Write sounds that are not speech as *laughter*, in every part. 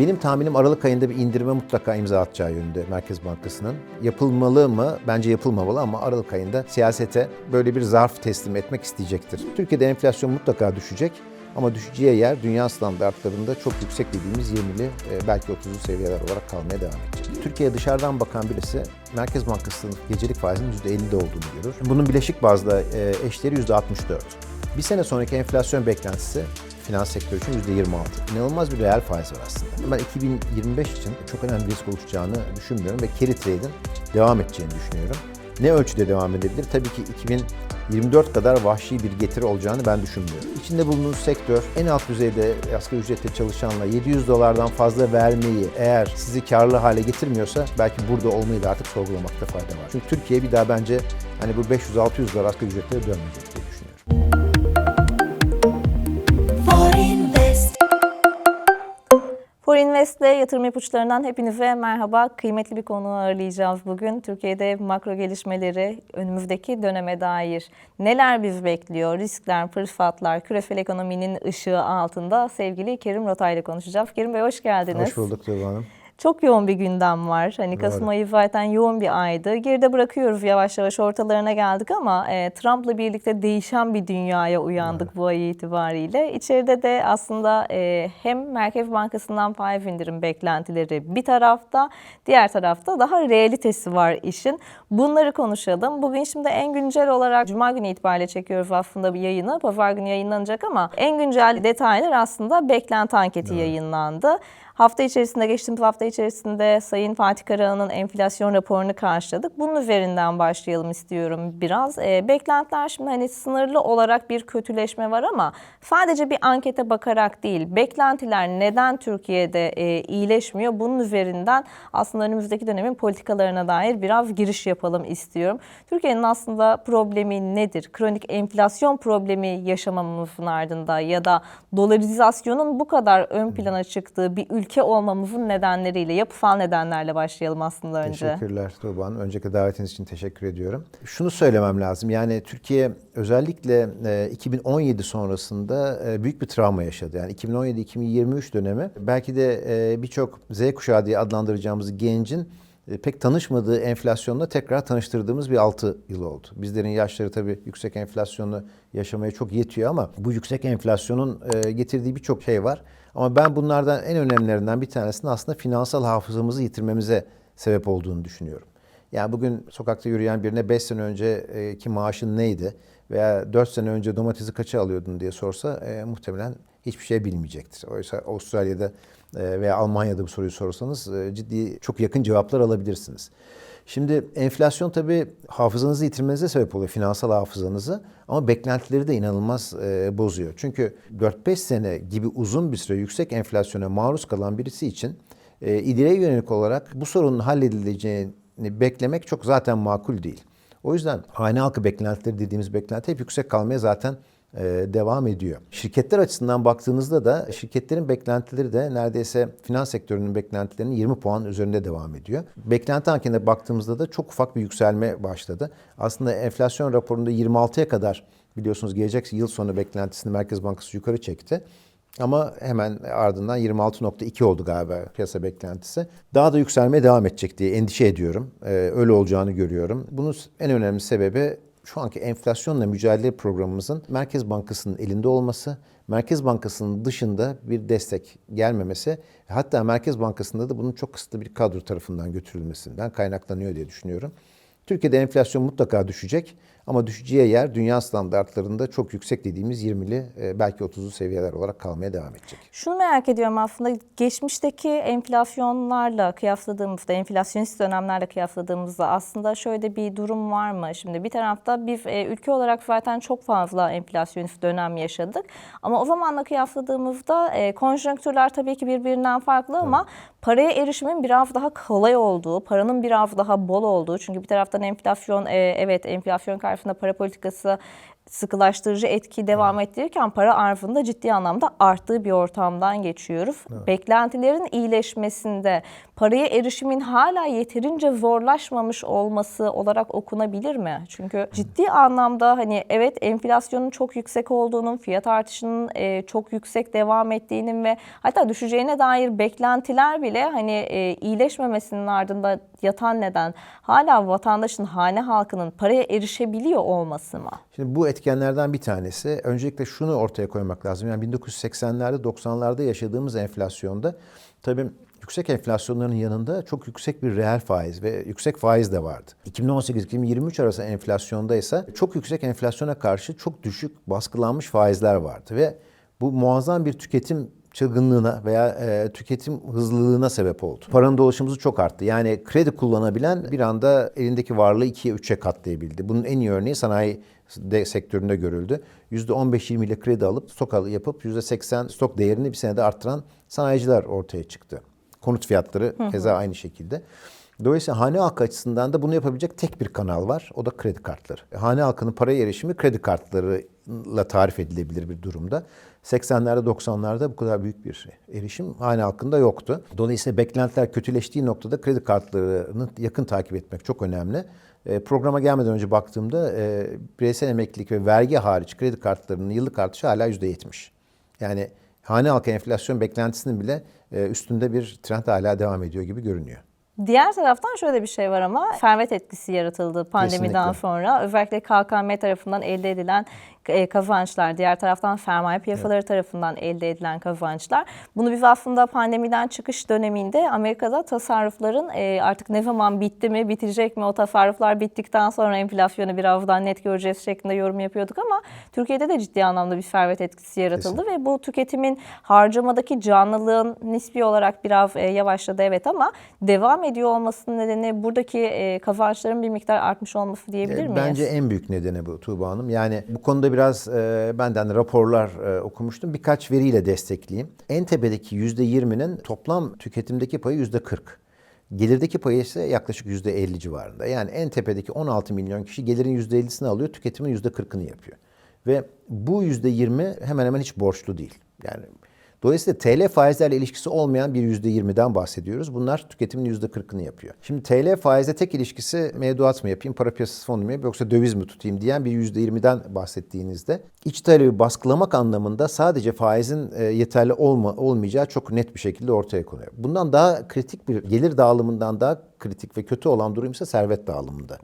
Benim tahminim Aralık ayında bir indirime mutlaka imza atacağı yönünde Merkez Bankası'nın. Yapılmalı mı? Bence yapılmamalı ama Aralık ayında siyasete böyle bir zarf teslim etmek isteyecektir. Türkiye'de enflasyon mutlaka düşecek. Ama düşeceği yer dünya standartlarında çok yüksek dediğimiz 20'li e, belki 30'lu seviyeler olarak kalmaya devam edecek. Türkiye'ye dışarıdan bakan birisi Merkez Bankası'nın gecelik faizinin %50'de olduğunu görür. Bunun bileşik bazda e, eşleri %64. Bir sene sonraki enflasyon beklentisi finans sektörü için %26. İnanılmaz bir reel faiz var aslında. Ben 2025 için çok önemli bir risk oluşacağını düşünmüyorum ve carry trade'in devam edeceğini düşünüyorum. Ne ölçüde devam edebilir? Tabii ki 2024 kadar vahşi bir getiri olacağını ben düşünmüyorum. İçinde bulunduğunuz sektör en alt düzeyde asgari ücretle çalışanla 700 dolardan fazla vermeyi eğer sizi karlı hale getirmiyorsa belki burada olmayı da artık sorgulamakta fayda var. Çünkü Türkiye bir daha bence hani bu 500-600 dolar asgari ücretlere dönmeyecek Invest'le yatırım ipuçlarından hepinize merhaba. Kıymetli bir konu ağırlayacağız bugün. Türkiye'de makro gelişmeleri önümüzdeki döneme dair neler bizi bekliyor? Riskler, fırsatlar, küresel ekonominin ışığı altında sevgili Kerim Rotay ile konuşacağız. Kerim Bey hoş geldiniz. Hoş bulduk Tuğba Hanım. Çok yoğun bir gündem var. Hani Doğru. Kasım ayı zaten yoğun bir aydı. Geride bırakıyoruz yavaş yavaş ortalarına geldik ama e, Trump'la birlikte değişen bir dünyaya uyandık bu ay itibariyle. İçeride de aslında e, hem Merkez Bankası'ndan faiz indirim beklentileri bir tarafta, diğer tarafta daha realitesi var işin. Bunları konuşalım. Bugün şimdi en güncel olarak Cuma günü itibariyle çekiyoruz aslında bir yayını. Pazar günü yayınlanacak ama en güncel detaylar aslında beklenti anketi yayınlandı. Hafta içerisinde, geçtiğimiz hafta içerisinde Sayın Fatih Karahan'ın enflasyon raporunu karşıladık. Bunun üzerinden başlayalım istiyorum biraz. E, beklentiler şimdi hani sınırlı olarak bir kötüleşme var ama sadece bir ankete bakarak değil, beklentiler neden Türkiye'de e, iyileşmiyor? Bunun üzerinden aslında önümüzdeki dönemin politikalarına dair biraz giriş yapalım istiyorum. Türkiye'nin aslında problemi nedir? Kronik enflasyon problemi yaşamamızın ardında ya da dolarizasyonun bu kadar ön plana çıktığı bir ülke olmamızın nedenleriyle, yapısal nedenlerle başlayalım aslında önce. Teşekkürler Tuğba Hanım. Önceki davetiniz için teşekkür ediyorum. Şunu söylemem lazım. Yani Türkiye özellikle e, 2017 sonrasında e, büyük bir travma yaşadı. Yani 2017-2023 dönemi belki de e, birçok Z kuşağı diye adlandıracağımız gencin e, pek tanışmadığı enflasyonla tekrar tanıştırdığımız bir 6 yıl oldu. Bizlerin yaşları tabii yüksek enflasyonla yaşamaya çok yetiyor ama bu yüksek enflasyonun e, getirdiği birçok şey var. Ama ben bunlardan en önemlilerinden bir tanesinin aslında finansal hafızamızı yitirmemize sebep olduğunu düşünüyorum. Yani bugün sokakta yürüyen birine 5 sene önceki maaşın neydi veya 4 sene önce domatesi kaça alıyordun diye sorsa e, muhtemelen hiçbir şey bilmeyecektir. Oysa Avustralya'da e, veya Almanya'da bu soruyu sorsanız e, ciddi çok yakın cevaplar alabilirsiniz. Şimdi enflasyon tabii hafızanızı yitirmenize sebep oluyor, finansal hafızanızı. Ama beklentileri de inanılmaz e, bozuyor. Çünkü 4-5 sene gibi uzun bir süre yüksek enflasyona maruz kalan birisi için e, ileriye yönelik olarak bu sorunun halledileceğini beklemek çok zaten makul değil. O yüzden hane halkı beklentileri dediğimiz beklenti hep yüksek kalmaya zaten devam ediyor. Şirketler açısından baktığınızda da şirketlerin beklentileri de neredeyse finans sektörünün beklentilerinin 20 puan üzerinde devam ediyor. Beklenti anketine baktığımızda da çok ufak bir yükselme başladı. Aslında enflasyon raporunda 26'ya kadar biliyorsunuz gelecek yıl sonu beklentisini Merkez Bankası yukarı çekti. Ama hemen ardından 26.2 oldu galiba piyasa beklentisi. Daha da yükselmeye devam edecek diye endişe ediyorum. Ee, öyle olacağını görüyorum. Bunun en önemli sebebi şu anki enflasyonla mücadele programımızın Merkez Bankası'nın elinde olması, Merkez Bankası'nın dışında bir destek gelmemesi, hatta Merkez Bankası'nda da bunun çok kısıtlı bir kadro tarafından götürülmesinden kaynaklanıyor diye düşünüyorum. Türkiye'de enflasyon mutlaka düşecek ama düşeceği yer dünya standartlarında çok yüksek dediğimiz 20'li e, belki 30'lu seviyeler olarak kalmaya devam edecek. Şunu merak ediyorum aslında geçmişteki enflasyonlarla kıyasladığımızda, enflasyonist dönemlerle kıyasladığımızda aslında şöyle bir durum var mı? Şimdi bir tarafta biz e, ülke olarak zaten çok fazla enflasyonist dönem yaşadık. Ama o zamanla kıyasladığımızda e, konjonktürler tabii ki birbirinden farklı ama paraya erişimin biraz daha kolay olduğu, paranın biraz daha bol olduğu. Çünkü bir taraftan enflasyon, evet enflasyon karşısında para politikası sıkılaştırıcı etki devam ettirirken para arzında ciddi anlamda arttığı bir ortamdan geçiyoruz. Beklentilerin iyileşmesinde paraya erişimin hala yeterince zorlaşmamış olması olarak okunabilir mi? Çünkü ciddi anlamda hani evet enflasyonun çok yüksek olduğunun, fiyat artışının e, çok yüksek devam ettiğinin ve hatta düşeceğine dair beklentiler bile hani e, iyileşmemesinin ardında yatan neden hala vatandaşın, hane halkının paraya erişebiliyor olması mı? Şimdi bu etkenlerden bir tanesi. Öncelikle şunu ortaya koymak lazım. Yani 1980'lerde 90'larda yaşadığımız enflasyonda tabii yüksek enflasyonların yanında çok yüksek bir reel faiz ve yüksek faiz de vardı. 2018-2023 arası enflasyonda ise çok yüksek enflasyona karşı çok düşük baskılanmış faizler vardı ve bu muazzam bir tüketim çılgınlığına veya e, tüketim hızlılığına sebep oldu. Paranın dolaşımı çok arttı. Yani kredi kullanabilen bir anda elindeki varlığı ikiye üçe katlayabildi. Bunun en iyi örneği sanayi de sektöründe görüldü. %15-20 ile kredi alıp stok yapıp %80 stok değerini bir senede arttıran sanayiciler ortaya çıktı. Konut fiyatları keza aynı şekilde. Dolayısıyla hane halkı açısından da bunu yapabilecek tek bir kanal var. O da kredi kartları. Hane halkının paraya erişimi kredi kartlarıyla tarif edilebilir bir durumda. 80'lerde 90'larda bu kadar büyük bir erişim hane halkında yoktu. Dolayısıyla beklentiler kötüleştiği noktada kredi kartlarını yakın takip etmek çok önemli. E, programa gelmeden önce baktığımda e, bireysel emeklilik ve vergi hariç kredi kartlarının yıllık artışı hala %70. Yani hane halkı enflasyon beklentisinin bile e, üstünde bir trend hala devam ediyor gibi görünüyor. Diğer taraftan şöyle bir şey var ama servet etkisi yaratıldı pandemiden Kesinlikle. sonra. Özellikle KKM tarafından elde edilen e, kazançlar, diğer taraftan sermaye piyasaları tarafından elde edilen kazançlar. Bunu biz aslında pandemiden çıkış döneminde Amerika'da tasarrufların e, artık ne zaman bitti mi, bitecek mi o tasarruflar bittikten sonra enflasyonu biraz daha net göreceğiz şeklinde yorum yapıyorduk ama Türkiye'de de ciddi anlamda bir servet etkisi yaratıldı ve bu tüketimin harcamadaki canlılığın nispi olarak biraz e, yavaşladı evet ama devam ediyor olmasının nedeni buradaki e, kazançların bir miktar artmış olması diyebilir E, miyiz? Bence en büyük nedeni bu Tuğba Hanım. Yani bu konuda biraz e, benden raporlar e, okumuştum. Birkaç veriyle destekleyeyim. En tepedeki %20'nin toplam tüketimdeki payı %40. Gelirdeki payı ise yaklaşık %50 civarında. Yani en tepedeki 16 milyon kişi gelirin %50'sini alıyor, tüketimin %40'ını yapıyor. Ve bu %20 hemen hemen hiç borçlu değil. Yani Dolayısıyla TL faizlerle ilişkisi olmayan bir %20'den bahsediyoruz. Bunlar tüketimin %40'ını yapıyor. Şimdi TL faizle tek ilişkisi mevduat mı yapayım, para piyasası fonu mu yapayım yoksa döviz mi tutayım diyen bir %20'den bahsettiğinizde iç talebi baskılamak anlamında sadece faizin e, yeterli olma, olmayacağı çok net bir şekilde ortaya konuyor. Bundan daha kritik bir gelir dağılımından daha kritik ve kötü olan durum ise servet dağılımında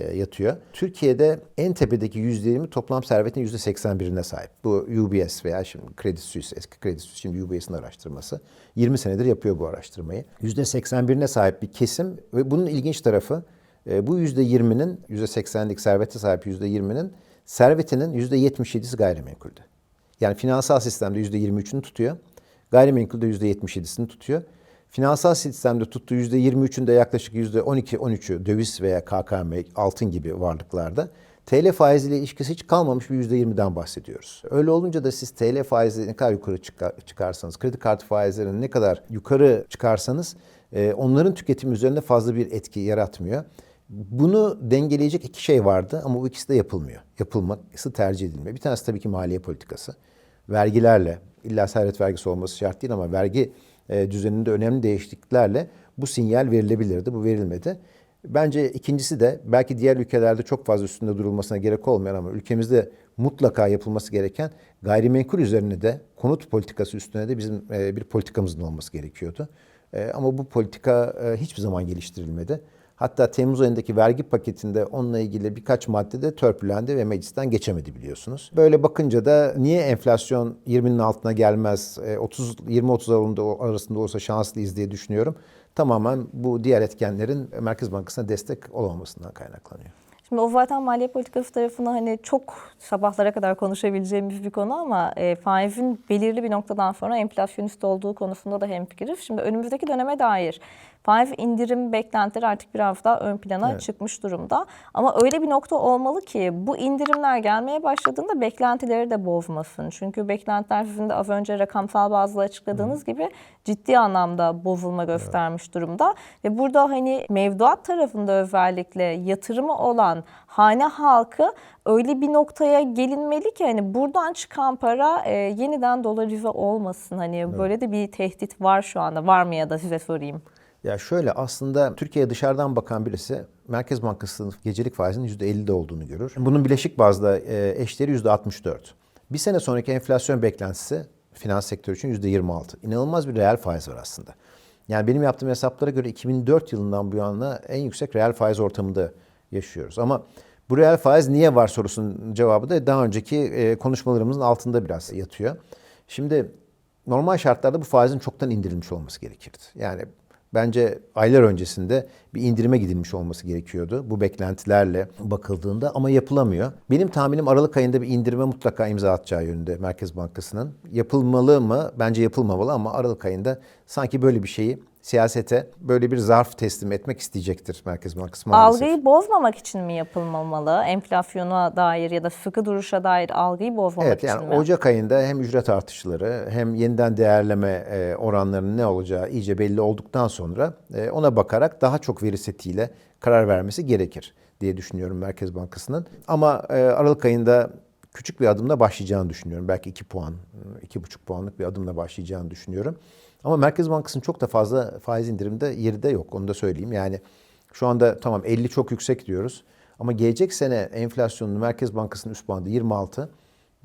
yatıyor. Türkiye'de en tepedeki %20 toplam servetin %81'ine sahip. Bu UBS veya şimdi Credit Suisse, eski Credit Suisse, şimdi UBS'in araştırması. 20 senedir yapıyor bu araştırmayı. %81'ine sahip bir kesim ve bunun ilginç tarafı e, bu %20'nin, %80'lik servete sahip %20'nin servetinin %77'si gayrimenkulde. Yani finansal sistemde %23'ünü tutuyor. Gayrimenkulde %77'sini tutuyor. Finansal sistemde tuttuğu %23'ünde yaklaşık %12-13'ü döviz veya KKM, altın gibi varlıklarda. TL faiziyle ilişkisi hiç kalmamış bir %20'den bahsediyoruz. Öyle olunca da siz TL faizi ne kadar yukarı çıkar- çıkarsanız, kredi kartı faizlerini ne kadar yukarı çıkarsanız e, onların tüketimi üzerinde fazla bir etki yaratmıyor. Bunu dengeleyecek iki şey vardı ama bu ikisi de yapılmıyor. Yapılması tercih edilmiyor. Bir tanesi tabii ki maliye politikası. Vergilerle, illa servet vergisi olması şart değil ama vergi düzeninde önemli değişikliklerle bu sinyal verilebilirdi. Bu verilmedi. Bence ikincisi de belki diğer ülkelerde çok fazla üstünde durulmasına gerek olmayan ama ülkemizde mutlaka yapılması gereken gayrimenkul üzerine de konut politikası üstüne de bizim e, bir politikamızın olması gerekiyordu. E, ama bu politika e, hiçbir zaman geliştirilmedi. Hatta Temmuz ayındaki vergi paketinde onunla ilgili birkaç madde de törpülendi ve meclisten geçemedi biliyorsunuz. Böyle bakınca da niye enflasyon 20'nin altına gelmez, e, 30 20-30 aralığında arasında olsa şanslıyız diye düşünüyorum. Tamamen bu diğer etkenlerin Merkez Bankası'na destek olamamasından kaynaklanıyor. Şimdi o zaten maliye politikası tarafını hani çok sabahlara kadar konuşabileceğimiz bir konu ama e, faizin belirli bir noktadan sonra enflasyonist olduğu konusunda da hemfikiriz. Şimdi önümüzdeki döneme dair faiz indirim beklentileri artık biraz daha ön plana Evet. çıkmış durumda. Ama öyle bir nokta olmalı ki bu indirimler gelmeye başladığında beklentileri de bozmasın. Çünkü beklentiler sizin de az önce rakamsal bazda açıkladığınız gibi ciddi anlamda bozulma göstermiş durumda. Ve burada hani mevduat tarafında özellikle yatırımı olan hane halkı öyle bir noktaya gelinmeli ki hani buradan çıkan para e, yeniden dolarize olmasın. Hani böyle de bir tehdit var şu anda. Var mı ya da size sorayım. Ya şöyle aslında Türkiye'ye dışarıdan bakan birisi Merkez Bankası'nın gecelik faizinin %50'de olduğunu görür. Bunun bileşik bazda e, eşleri %64. Bir sene sonraki enflasyon beklentisi finans sektörü için %26. İnanılmaz bir reel faiz var aslında. Yani benim yaptığım hesaplara göre 2004 yılından bu yana en yüksek reel faiz ortamında yaşıyoruz. Ama bu reel faiz niye var sorusunun cevabı da daha önceki e, konuşmalarımızın altında biraz yatıyor. Şimdi normal şartlarda bu faizin çoktan indirilmiş olması gerekirdi. Yani bence aylar öncesinde bir indirime gidilmiş olması gerekiyordu bu beklentilerle bakıldığında ama yapılamıyor. Benim tahminim Aralık ayında bir indirime mutlaka imza atacağı yönünde Merkez Bankası'nın. Yapılmalı mı? Bence yapılmamalı ama Aralık ayında sanki böyle bir şeyi siyasete böyle bir zarf teslim etmek isteyecektir Merkez Bankası maalesef. Algıyı bozmamak için mi yapılmamalı? Enflasyona dair ya da sıkı duruşa dair algıyı bozmamak Evet için yani mi? Ocak ayında hem ücret artışları hem yeniden değerleme e, oranlarının ne olacağı iyice belli olduktan sonra e, ona bakarak daha çok veri setiyle karar vermesi gerekir diye düşünüyorum Merkez Bankası'nın. Ama e, Aralık ayında küçük bir adımla başlayacağını düşünüyorum. Belki 2 puan, 2,5 puanlık bir adımla başlayacağını düşünüyorum. Ama Merkez Bankası'nın çok da fazla faiz indirimde yeri de yok. Onu da söyleyeyim. Yani şu anda tamam 50 çok yüksek diyoruz. Ama gelecek sene enflasyonun Merkez Bankası'nın üst bandı 26.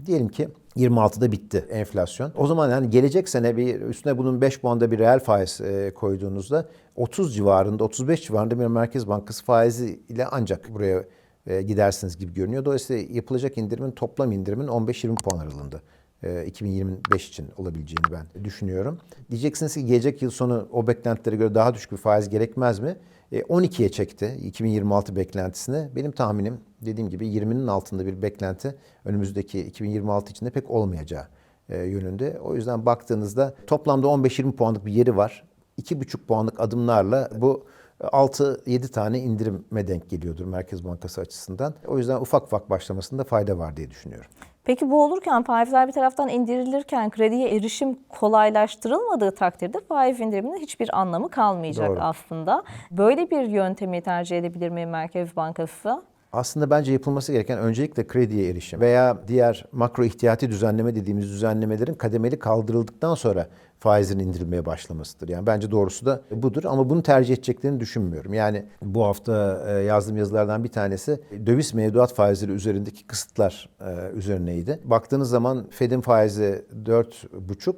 Diyelim ki 26'da bitti enflasyon. O zaman yani gelecek sene bir üstüne bunun 5 puanda bir reel faiz e, koyduğunuzda 30 civarında 35 civarında bir Merkez Bankası faizi ile ancak buraya e, gidersiniz gibi görünüyor. Dolayısıyla yapılacak indirimin toplam indirimin 15-20 puan aralığında. E, 2025 için olabileceğini ben düşünüyorum. Diyeceksiniz ki gelecek yıl sonu o beklentilere göre daha düşük bir faiz gerekmez mi? E, 12'ye çekti 2026 beklentisini. Benim tahminim dediğim gibi 20'nin altında bir beklenti önümüzdeki 2026 içinde pek olmayacağı e, yönünde. O yüzden baktığınızda toplamda 15-20 puanlık bir yeri var. 2,5 puanlık adımlarla bu 6-7 tane indirime denk geliyordur Merkez Bankası açısından. O yüzden ufak ufak başlamasında fayda var diye düşünüyorum. Peki bu olurken faizler bir taraftan indirilirken krediye erişim kolaylaştırılmadığı takdirde faiz indiriminin hiçbir anlamı kalmayacak Doğru. aslında. Böyle bir yöntemi tercih edebilir mi Merkez Bankası? Aslında bence yapılması gereken öncelikle krediye erişim veya diğer makro ihtiyati düzenleme dediğimiz düzenlemelerin kademeli kaldırıldıktan sonra faizin indirilmeye başlamasıdır. Yani bence doğrusu da budur ama bunu tercih edeceklerini düşünmüyorum. Yani bu hafta e, yazdığım yazılardan bir tanesi döviz mevduat faizleri üzerindeki kısıtlar e, üzerineydi. Baktığınız zaman Fed'in faizi 4,5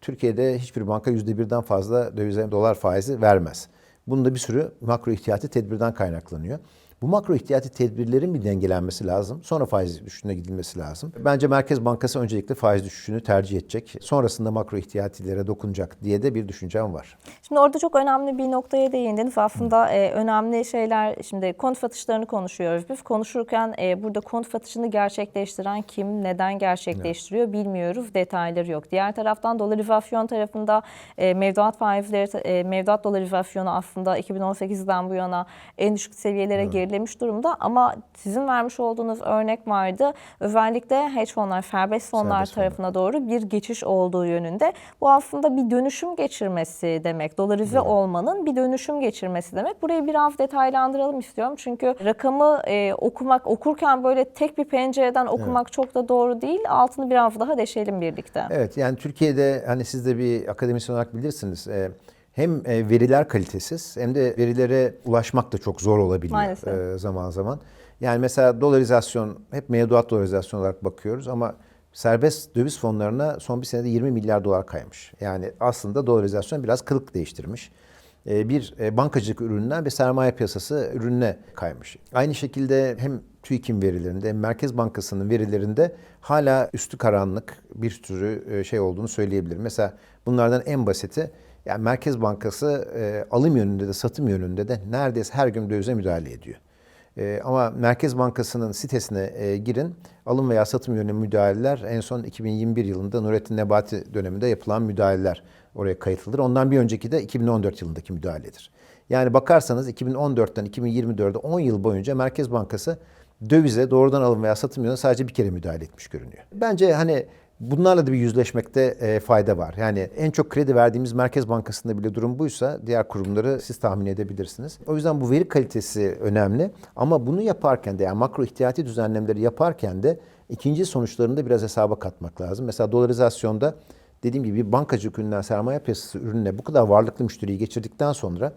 Türkiye'de hiçbir banka %1'den fazla dövize dolar faizi vermez. Bunun da bir sürü makro ihtiyati tedbirden kaynaklanıyor. Bu makro ihtiyati tedbirlerin bir dengelenmesi lazım. Sonra faiz düşüşüne gidilmesi lazım. Bence Merkez Bankası öncelikle faiz düşüşünü tercih edecek. Sonrasında makro ihtiyatilere dokunacak diye de bir düşüncem var. Şimdi orada çok önemli bir noktaya değindiniz. Aslında e, önemli şeyler, şimdi konut satışlarını konuşuyoruz. Biz konuşurken e, burada konut satışını gerçekleştiren kim, neden gerçekleştiriyor bilmiyoruz. Detayları yok. Diğer taraftan dolarizasyon tarafında e, mevduat faizleri, e, mevduat dolarizasyonu aslında 2018'den bu yana en düşük seviyelere gerilemiş durumda. Ama sizin vermiş olduğunuz örnek vardı. Özellikle hedge fonlar, serbest fonlar Serbest fonlar. tarafına doğru bir geçiş olduğu yönünde. Bu aslında bir dönüşüm geçirmesi demek. Dolarize olmanın bir dönüşüm geçirmesi demek. Burayı biraz detaylandıralım istiyorum. Çünkü rakamı e, okumak, okurken böyle tek bir pencereden okumak çok da doğru değil. Altını biraz daha deşelim birlikte. Evet yani Türkiye'de hani siz de bir akademisyen olarak bilirsiniz. e, hem e, veriler kalitesiz hem de verilere ulaşmak da çok zor olabiliyor Maalesef. e, zaman zaman. Yani mesela dolarizasyon hep mevduat dolarizasyon olarak bakıyoruz ama serbest döviz fonlarına son bir senede 20 milyar dolar kaymış. Yani aslında dolarizasyon biraz kılık değiştirmiş. E, Bir bankacılık ürününden bir sermaye piyasası ürününe kaymış. Aynı şekilde hem TÜİK'in verilerinde hem Merkez Bankası'nın verilerinde hala üstü karanlık bir sürü şey olduğunu söyleyebilirim. Mesela bunlardan en basiti yani Merkez Bankası e, alım yönünde de satım yönünde de neredeyse her gün dövize müdahale ediyor. E, ama Merkez Bankası'nın sitesine e, girin. Alım veya satım yönü müdahaleler en son 2021 yılında Nurettin Nebati döneminde yapılan müdahaleler oraya kayıtlıdır. Ondan bir önceki de 2014 yılındaki müdahaledir. Yani bakarsanız 2014'ten 2024'e 10 yıl boyunca Merkez Bankası dövize doğrudan alım veya satım yönüne sadece bir kere müdahale etmiş görünüyor. Bence hani Bunlarla da bir yüzleşmekte e, fayda var. Yani en çok kredi verdiğimiz Merkez Bankası'nda bile durum buysa diğer kurumları siz tahmin edebilirsiniz. O yüzden bu veri kalitesi önemli. Ama bunu yaparken de yani makro ihtiyati düzenlemeleri yaparken de ikinci sonuçlarını da biraz hesaba katmak lazım. Mesela dolarizasyonda dediğim gibi bir bankacılık üründen sermaye piyasası ürününe bu kadar varlıklı müşteriyi geçirdikten sonra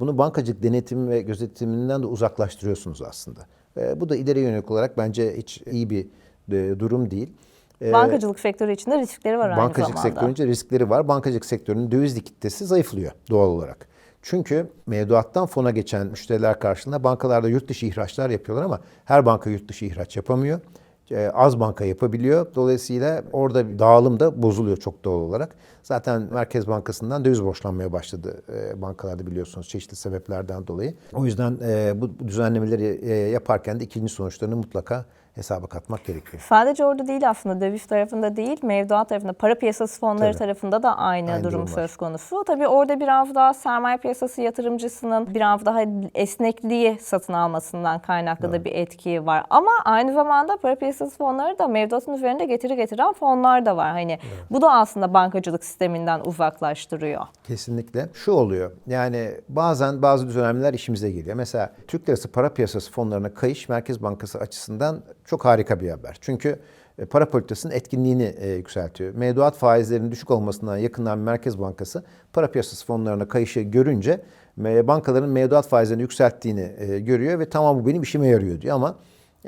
bunu bankacılık denetimi ve gözetiminden de uzaklaştırıyorsunuz aslında. E, bu da ileri yönelik olarak bence hiç iyi bir e, durum değil. E, Bankacılık sektörü içinde riskleri var aynı Bankacılık zamanda. sektörünce riskleri var. Bankacılık sektörünün döviz likiditesi zayıflıyor doğal olarak. Çünkü mevduattan fona geçen müşteriler karşılığında bankalarda yurt dışı ihraçlar yapıyorlar ama her banka yurt dışı ihraç yapamıyor. Ee, Az banka yapabiliyor. Dolayısıyla orada dağılım da bozuluyor çok doğal olarak. Zaten Merkez Bankası'ndan döviz borçlanmaya başladı e, bankalarda biliyorsunuz çeşitli sebeplerden dolayı. O yüzden e, bu düzenlemeleri e, yaparken de ikinci sonuçlarını mutlaka hesaba katmak gerekiyor. Sadece orada değil aslında döviz tarafında değil, mevduat tarafında, para piyasası fonları Tabii. tarafında da aynı, Aynı durum durum var. söz konusu. Tabii orada biraz daha sermaye piyasası yatırımcısının biraz daha esnekliği satın almasından kaynaklı da bir etki var. Ama aynı zamanda para piyasası fonları da mevduatın üzerinde getiri getiren fonlar da var. Hani bu da aslında bankacılık sisteminden uzaklaştırıyor. Kesinlikle. Şu oluyor. Yani bazen bazı düzenlemeler işimize geliyor. Mesela Türk Lirası para piyasası fonlarına kayış Merkez Bankası açısından çok harika bir haber. Çünkü e, para politikasının etkinliğini e, yükseltiyor. Mevduat faizlerinin düşük olmasından yakından Merkez Bankası para piyasası fonlarına kayışı görünce bankaların mevduat faizlerini yükselttiğini e, görüyor ve tamam bu benim işime yarıyor diyor ama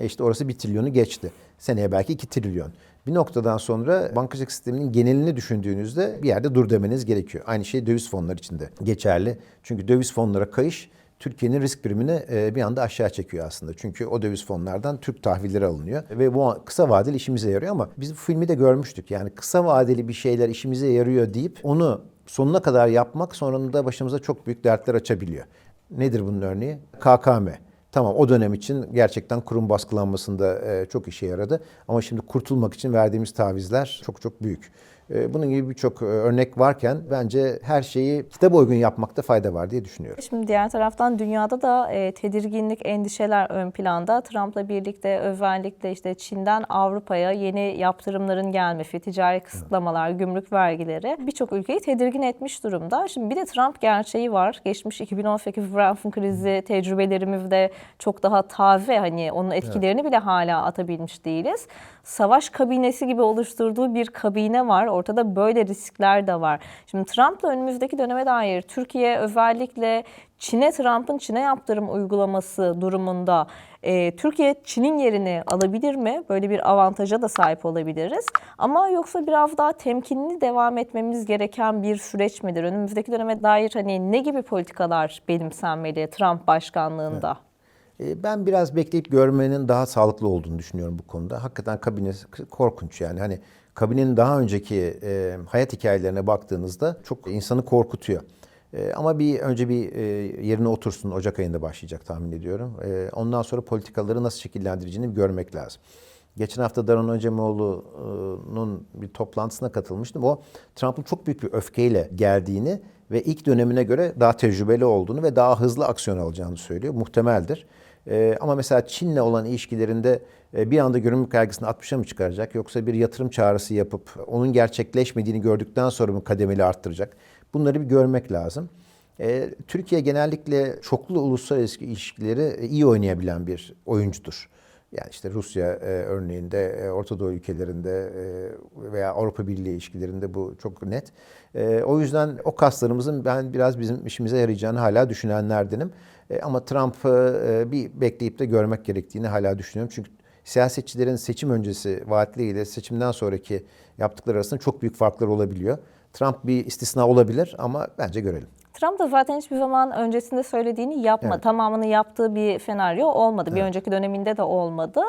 işte orası bir trilyonu geçti. Seneye belki 2 trilyon. Bir noktadan sonra bankacılık sisteminin genelini düşündüğünüzde bir yerde dur demeniz gerekiyor. Aynı şey döviz fonları için de geçerli. Çünkü döviz fonlara kayış Türkiye'nin risk primini e, bir anda aşağı çekiyor aslında. Çünkü o döviz fonlardan Türk tahvilleri alınıyor ve bu kısa vadeli işimize yarıyor ama biz bu filmi de görmüştük. Yani kısa vadeli bir şeyler işimize yarıyor deyip onu sonuna kadar yapmak sonunda başımıza çok büyük dertler açabiliyor. Nedir bunun örneği? KKM. Tamam o dönem için gerçekten kurum baskılanmasında e, çok işe yaradı. Ama şimdi kurtulmak için verdiğimiz tavizler çok çok büyük. E, bunun gibi birçok e, örnek varken bence her şeyi kitap uygun yapmakta fayda var diye düşünüyorum. Şimdi diğer taraftan dünyada da e, tedirginlik, endişeler ön planda. Trump'la birlikte özellikle işte Çin'den Avrupa'ya yeni yaptırımların gelmesi, ticari kısıtlamalar, gümrük vergileri birçok ülkeyi tedirgin etmiş durumda. Şimdi bir de Trump gerçeği var. Geçmiş 2018 Franken krizi tecrübelerimizde çok daha taze hani onun etkilerini bile hala atabilmiş değiliz. Savaş kabinesi gibi oluşturduğu bir kabine var. Ortada böyle riskler de var. Şimdi Trump'la önümüzdeki döneme dair Türkiye özellikle Çin'e Trump'ın Çin'e yaptırım uygulaması durumunda e, Türkiye Çin'in yerini alabilir mi? Böyle bir avantaja da sahip olabiliriz. Ama yoksa biraz daha temkinli devam etmemiz gereken bir süreç midir? Önümüzdeki döneme dair hani ne gibi politikalar benimsenmeli Trump başkanlığında? E, Ben biraz bekleyip görmenin daha sağlıklı olduğunu düşünüyorum bu konuda. Hakikaten kabine korkunç yani. Hani kabinenin daha önceki e, hayat hikayelerine baktığınızda çok insanı korkutuyor. E, ama bir önce bir e, yerine otursun. Ocak ayında başlayacak tahmin ediyorum. E, ondan sonra politikaları nasıl şekillendireceğini görmek lazım. Geçen hafta Daron Acemoğlu'nun bir toplantısına katılmıştım. O Trump'ın çok büyük bir öfkeyle geldiğini ve ilk dönemine göre daha tecrübeli olduğunu ve daha hızlı aksiyon alacağını söylüyor. Muhtemeldir. Ee, ama mesela Çin'le olan ilişkilerinde e, bir anda görünümlük kaygısını 60'a mı çıkaracak yoksa bir yatırım çağrısı yapıp onun gerçekleşmediğini gördükten sonra mı kademeli arttıracak? Bunları bir görmek lazım. Ee, Türkiye genellikle çoklu uluslararası ilişkileri e, iyi oynayabilen bir oyuncudur. Yani işte Rusya e, örneğinde, Orta Doğu ülkelerinde veya Avrupa Birliği ilişkilerinde bu çok net. O yüzden o kaslarımızın ben biraz bizim işimize yarayacağını hala düşünenlerdenim. E, ama Trump'ı e, bir bekleyip de görmek gerektiğini hala düşünüyorum. Çünkü siyasetçilerin seçim öncesi vaatleriyle seçimden sonraki yaptıkları arasında çok büyük farklar olabiliyor. Trump bir istisna olabilir ama bence görelim. Trump da zaten hiçbir zaman öncesinde söylediğini yapma, Evet. tamamını yaptığı bir senaryo olmadı. Bir önceki döneminde de olmadı.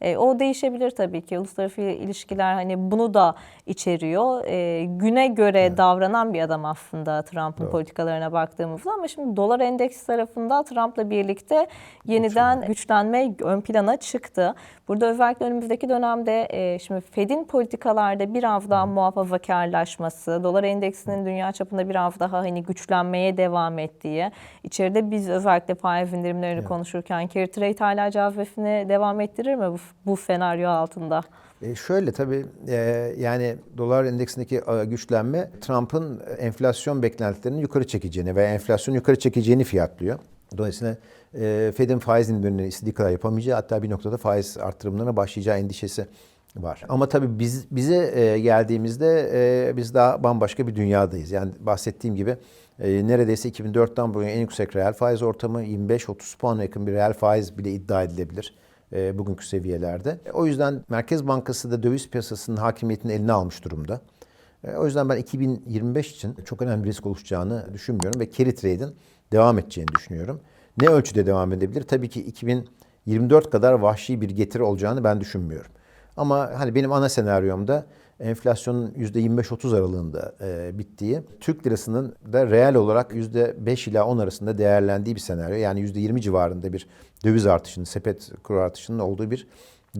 E, o değişebilir tabii ki. Uluslararası ilişkiler hani bunu da içeriyor. E, güne göre davranan bir adam aslında Trump'ın politikalarına baktığımızda. Ama şimdi dolar endeksi tarafında Trump'la birlikte yeniden güçlenme ön plana çıktı. Burada özellikle önümüzdeki dönemde e, şimdi Fed'in politikalarda biraz daha muhafazakarlaşması, dolar endeksinin dünya çapında biraz daha hani güçlenmeye devam ettiği, içeride biz özellikle faiz indirimlerini konuşurken carry trade hala cazibesini devam ettirir mi? Bu, bu senaryo altında? E şöyle tabii e, yani dolar endeksindeki e, güçlenme Trump'ın enflasyon beklentilerini yukarı çekeceğini veya enflasyonu yukarı çekeceğini fiyatlıyor. Dolayısıyla e, Fed'in faiz indirimlerini istediği kadar yapamayacağı hatta bir noktada faiz artırımlarına başlayacağı endişesi var. Ama tabii biz bize e, geldiğimizde e, biz daha bambaşka bir dünyadayız. Yani bahsettiğim gibi e, neredeyse 2004'ten bu en yüksek reel faiz ortamı 25-30 puan yakın bir reel faiz bile iddia edilebilir e, bugünkü seviyelerde. E, O yüzden Merkez Bankası da döviz piyasasının hakimiyetini eline almış durumda. E, O yüzden ben 2025 için çok önemli bir risk oluşacağını düşünmüyorum ve carry trade'in devam edeceğini düşünüyorum. Ne ölçüde devam edebilir? Tabii ki 2024 kadar vahşi bir getiri olacağını ben düşünmüyorum. Ama hani benim ana senaryomda enflasyonun %25-30 aralığında e, bittiği, Türk lirasının da reel olarak %5 ila 10 arasında değerlendiği bir senaryo. Yani %20 civarında bir döviz artışının, sepet kuru artışının olduğu bir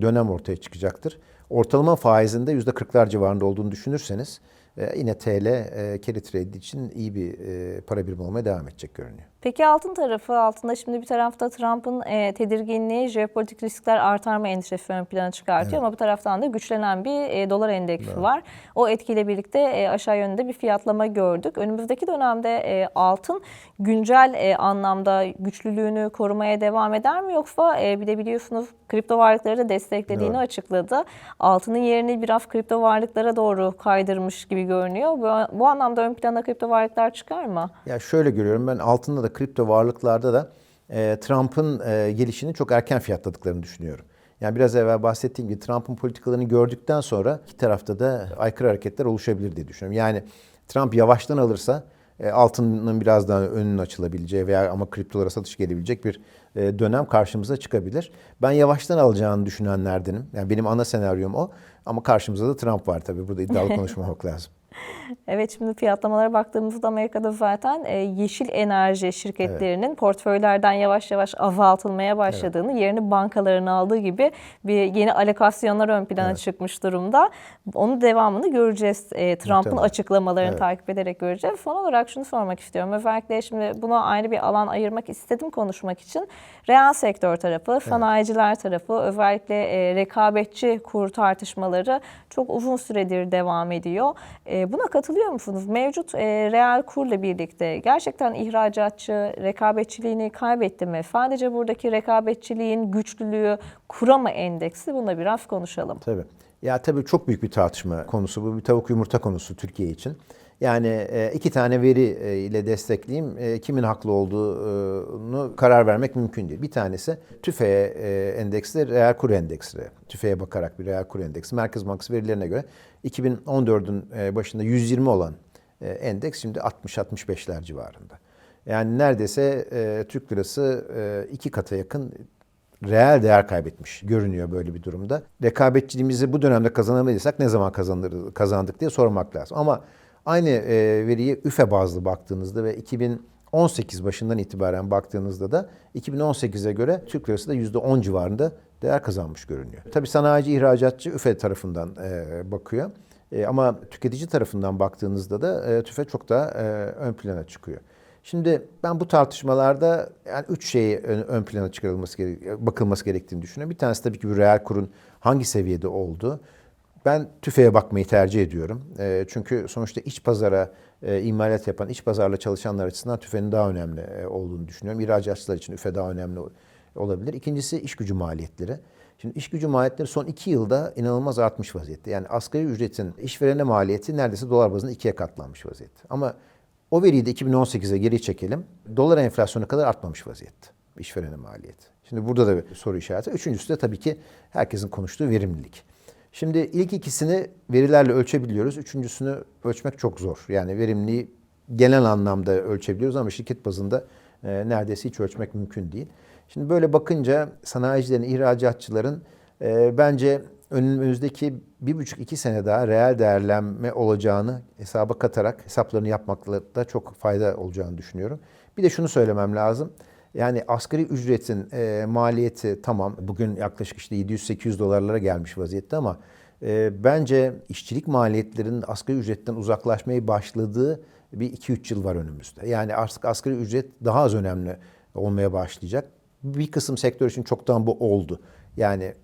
dönem ortaya çıkacaktır. Ortalama faizinde %40'lar civarında olduğunu düşünürseniz e, yine TL e, carry trade için iyi bir e, para birimi olmaya devam edecek görünüyor. Peki altın tarafı, altında şimdi bir tarafta Trump'ın e, tedirginliği, jeopolitik riskler artar mı endişesi ön plana çıkartıyor ama bu taraftan da güçlenen bir e, dolar endeksi var. O etkiyle birlikte e, aşağı yönde bir fiyatlama gördük. Önümüzdeki dönemde e, altın güncel e, anlamda güçlülüğünü korumaya devam eder mi yoksa e, bir de biliyorsunuz kripto varlıkları da desteklediğini Doğru. açıkladı. Altının yerini biraz kripto varlıklara doğru kaydırmış gibi görünüyor. Bu, bu anlamda ön plana kripto varlıklar çıkar mı? Ya şöyle görüyorum ben altında da kripto varlıklarda da e, Trump'ın e, gelişini çok erken fiyatladıklarını düşünüyorum. Yani biraz evvel bahsettiğim gibi Trump'ın politikalarını gördükten sonra iki tarafta da aykırı hareketler oluşabilir diye düşünüyorum. Yani Trump yavaştan alırsa e, altının biraz daha önünün açılabileceği veya ama kriptolara satış gelebilecek bir e, dönem karşımıza çıkabilir. Ben yavaştan alacağını düşünenlerdenim. Yani benim ana senaryom o. Ama karşımızda da Trump var tabii. Burada iddialı *laughs* konuşmamak lazım. *laughs* Evet şimdi fiyatlamalara baktığımızda Amerika'da zaten e, yeşil enerji şirketlerinin portföylerden yavaş yavaş azaltılmaya başladığını, yerini bankaların aldığı gibi bir yeni alokasyonlar ön plana çıkmış durumda. Onun devamını göreceğiz. E, Trump'ın açıklamalarını Evet. takip ederek göreceğiz. Son olarak şunu sormak istiyorum. Özellikle şimdi buna ayrı bir alan ayırmak istedim konuşmak için. Reel sektör tarafı, sanayiciler tarafı, özellikle e, rekabetçi kur tartışmaları çok uzun süredir devam ediyor. E, buna katılıyor musunuz? Mevcut e, reel kurla birlikte gerçekten ihracatçı rekabetçiliğini kaybetti mi? Sadece buradaki rekabetçiliğin güçlülüğü kura mı endeksi? Buna biraz konuşalım. Tabii. Ya tabii çok büyük bir tartışma konusu bu. Bir tavuk yumurta konusu Türkiye için. Yani e, iki tane veri e, ile destekleyeyim. E, Kimin haklı olduğunu karar vermek mümkün değil. Bir tanesi TÜFE'ye endeksli reel kur endeksli. TÜFE'ye bakarak bir reel kur endeksi. Merkez Bankası verilerine göre 2014'ün e, başında 120 olan endeks şimdi 60-65'ler civarında. Yani neredeyse Türk lirası iki kata yakın reel değer kaybetmiş görünüyor böyle bir durumda. Rekabetçiliğimizi bu dönemde kazanamadıysak ne zaman kazandık diye sormak lazım. Ama aynı e, veriyi üfe bazlı baktığınızda ve 2018 başından itibaren baktığınızda da 2018'e göre Türk lirası da %10 civarında değer kazanmış görünüyor. Tabii sanayici, ihracatçı üfe tarafından e, bakıyor. E, ama tüketici tarafından baktığınızda da e, tüfe çok daha e, ön plana çıkıyor. Şimdi ben bu tartışmalarda yani üç şeyi ön, ön plana çıkarılması bakılması gerektiğini düşünüyorum. Bir tanesi tabii ki bir reel kurun hangi seviyede olduğu. Ben tüfeğe bakmayı tercih ediyorum. E, çünkü sonuçta iç pazara e, imalat yapan, iç pazarla çalışanlar açısından tüfeğin daha önemli e, olduğunu düşünüyorum. İhracatçılar için üfe daha önemli olabilir. İkincisi iş gücü maliyetleri. Şimdi iş gücü maliyetleri son iki yılda inanılmaz artmış vaziyette. Yani asgari ücretin işverene maliyeti neredeyse dolar bazında ikiye katlanmış vaziyette. Ama o veriyi de 2018'e geri çekelim. Dolar enflasyonu kadar artmamış vaziyette işverene maliyeti. Şimdi burada da bir soru işareti. Üçüncüsü de tabii ki herkesin konuştuğu verimlilik. Şimdi ilk ikisini verilerle ölçebiliyoruz. Üçüncüsünü ölçmek çok zor. Yani verimliliği genel anlamda ölçebiliyoruz ama şirket bazında e, neredeyse hiç ölçmek mümkün değil. Şimdi böyle bakınca sanayicilerin, ihracatçıların e, bence önümüzdeki bir buçuk iki sene daha reel değerlenme olacağını hesaba katarak hesaplarını yapmakla da çok fayda olacağını düşünüyorum. Bir de şunu söylemem lazım. Yani asgari ücretin e, maliyeti tamam bugün yaklaşık işte 700-800 dolarlara gelmiş vaziyette ama e, bence işçilik maliyetlerinin asgari ücretten uzaklaşmaya başladığı bir 2-3 yıl var önümüzde. Yani artık asgari ücret daha az önemli olmaya başlayacak. Bir kısım sektör için çoktan bu oldu. Yani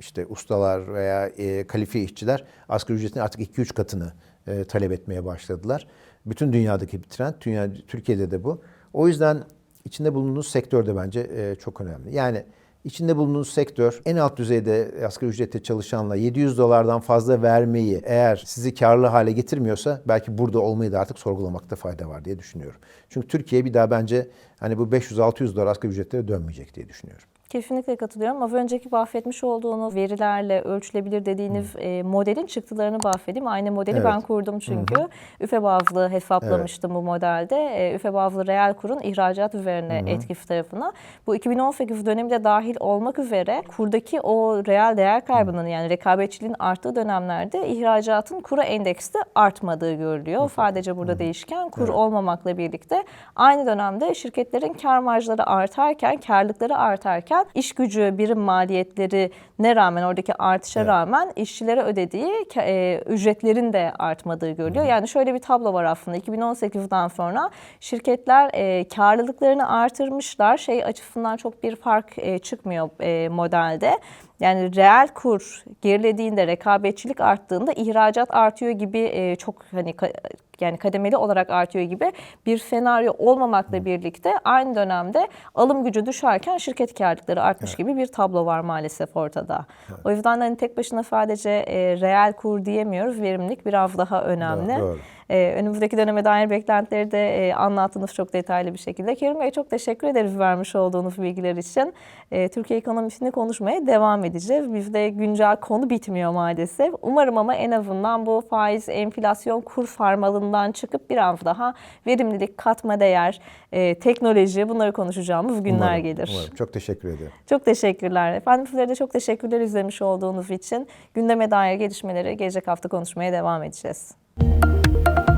işte ustalar veya e, kalifiye işçiler asgari ücretin artık 2-3 katını e, talep etmeye başladılar. Bütün dünyadaki bir trend, dünya, Türkiye'de de bu. O yüzden içinde bulunduğunuz sektör de bence e, çok önemli. Yani içinde bulunduğunuz sektör en alt düzeyde asgari ücrette çalışanla 700 dolardan fazla vermeyi eğer sizi karlı hale getirmiyorsa belki burada olmayı da artık sorgulamakta fayda var diye düşünüyorum. Çünkü Türkiye bir daha bence hani bu 500-600 dolar asgari ücretlere dönmeyecek diye düşünüyorum. Kesinlikle katılıyorum. Az önceki bahsetmiş olduğunuz verilerle ölçülebilir dediğiniz e, modelin çıktılarını bahsedeyim. Aynı modeli Evet. ben kurdum çünkü. Üfe bazlı hesaplamıştım bu modelde. E, üfe bazlı reel kurun ihracat üzerine etkisi tarafına. Bu 2018 dönemi de dahil olmak üzere kurdaki o reel değer kaybının yani rekabetçiliğin arttığı dönemlerde ihracatın kura endekste artmadığı görülüyor. Sadece burada değişken kur olmamakla birlikte aynı dönemde şirketlerin kar marjları artarken, karlılıkları artarken iş gücü birim maliyetleri ne rağmen oradaki artışa rağmen işçilere ödediği e, ücretlerin de artmadığı görülüyor. Yani şöyle bir tablo var aslında 2018'den sonra şirketler e, karlılıklarını artırmışlar. Şey açısından çok bir fark e, çıkmıyor e, modelde. Yani reel kur gerilediğinde, rekabetçilik arttığında ihracat artıyor gibi e, çok hani ka- yani kademeli olarak artıyor gibi bir senaryo olmamakla birlikte aynı dönemde alım gücü düşerken şirket karlılıkları artmış gibi bir tablo var maalesef ortada. O yüzden hani tek başına sadece e, reel kur diyemiyoruz. Verimlilik biraz daha önemli. Doğru, doğru. Ee, önümüzdeki döneme dair beklentileri de e, anlattınız çok detaylı bir şekilde. Kerim Bey çok teşekkür ederiz vermiş olduğunuz bilgiler için. Ee, Türkiye ekonomisini konuşmaya devam edeceğiz. Bizde güncel konu bitmiyor maalesef. Umarım ama en azından bu faiz, enflasyon, kur farmalından çıkıp biraz daha verimlilik, katma değer, e, teknoloji bunları konuşacağımız günler Umarım, gelir. umarım. Çok teşekkür ederim. Çok teşekkürler. Efendim sizlere de çok teşekkürler izlemiş olduğunuz için. Gündeme dair gelişmeleri gelecek hafta konuşmaya devam edeceğiz. Thank you